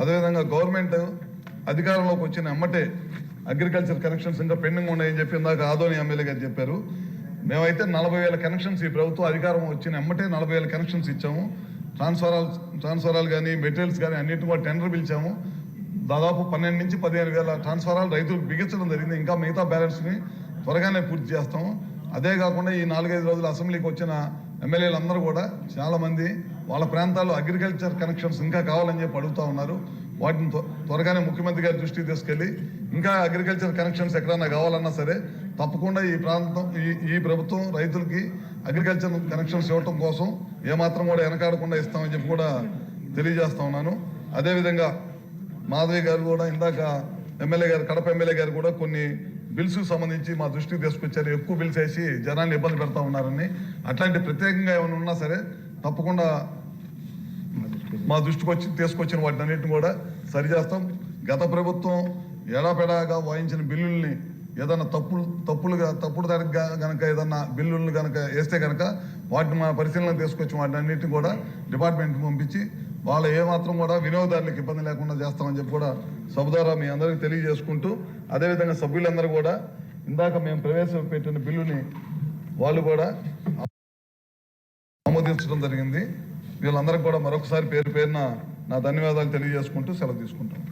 అదేవిధంగా గవర్నమెంట్ అధికారంలోకి వచ్చిన అమ్మటే అగ్రికల్చర్ కనెక్షన్స్ ఇంకా పెండింగ్ ఉన్నాయని చెప్పి ఇందాక ఆదోని ఎమ్మెల్యే గారు చెప్పారు. మేమైతే నలభై వేల కనెక్షన్స్ ఈ ప్రభుత్వం అధికారం వచ్చిన ఎమ్మటే నలభై వేల కనెక్షన్స్ ఇచ్చాము. ట్రాన్స్ఫరాల్ ట్రాన్స్ఫరాలు కానీ మెటీరియల్స్ కానీ అన్నింటి కూడా టెండర్ పిలిచాము. దాదాపు పన్నెండు నుంచి పదిహేను వేల ట్రాన్స్ఫరాలు రైతులకు బిగించడం జరిగింది. ఇంకా మిగతా బ్యాలెన్స్ని త్వరగానే పూర్తి చేస్తాము. అదే కాకుండా ఈ నాలుగైదు రోజులు అసెంబ్లీకి వచ్చిన ఎమ్మెల్యేలందరూ కూడా చాలామంది వాళ్ళ ప్రాంతాల్లో అగ్రికల్చర్ కనెక్షన్స్ ఇంకా కావాలని చెప్పి అడుగుతూ ఉన్నారు. వాటిని త్వ- త్వరగానే ముఖ్యమంత్రి గారి దృష్టికి తీసుకెళ్ళి ఇంకా అగ్రికల్చర్ కనెక్షన్స్ ఎక్కడన్నా కావాలన్నా సరే తప్పకుండా ఈ ప్రాంతం ఈ ఈ ప్రభుత్వం రైతులకి అగ్రికల్చర్ కనెక్షన్స్ ఇవ్వటం కోసం ఏమాత్రం కూడా వెనకాడకుండా ఇస్తామని చెప్పి కూడా తెలియజేస్తా ఉన్నాను. అదేవిధంగా మాధవి గారు కూడా ఇందాక ఎమ్మెల్యే గారు కడప ఎమ్మెల్యే గారు కూడా కొన్ని బిల్స్ సంబంధించి మా దృష్టికి తీసుకొచ్చారు. ఎక్కువ బిల్స్ వేసి జనాన్ని ఇబ్బంది పెడతా ఉన్నారని. అట్లాంటి ప్రత్యేకంగా ఏమైనా ఉన్నా సరే తప్పకుండా మా దృష్టికి వచ్చి తీసుకొచ్చిన వాటిని అన్నింటిని కూడా సరిచేస్తాం. గత ప్రభుత్వం ఎడాపెడాగా వాయించిన బిల్లుల్ని ఏదైనా తప్పులు తప్పులుగా తప్పుడు దానికి కనుక ఏదన్నా బిల్లుల్ని గనక వేస్తే కనుక వాటిని మా పరిశీలన తీసుకొచ్చి వాటిని అన్నింటినీ కూడా డిపార్ట్మెంట్కి పంపించి వాళ్ళు ఏమాత్రం కూడా వినియోగదారులకు ఇబ్బంది లేకుండా చేస్తామని చెప్పి కూడా సభ ద్వారా మీ అందరికీ తెలియజేసుకుంటూ అదేవిధంగా సభ్యులందరూ కూడా ఇందాక మేము ప్రవేశపెట్టిన బిల్లుని వాళ్ళు కూడా ఆమోదించడం జరిగింది. వీళ్ళందరికీ కూడా మరొకసారి పేరు పేరున నా ధన్యవాదాలు తెలియజేసుకుంటూ సెలవు తీసుకుంటాను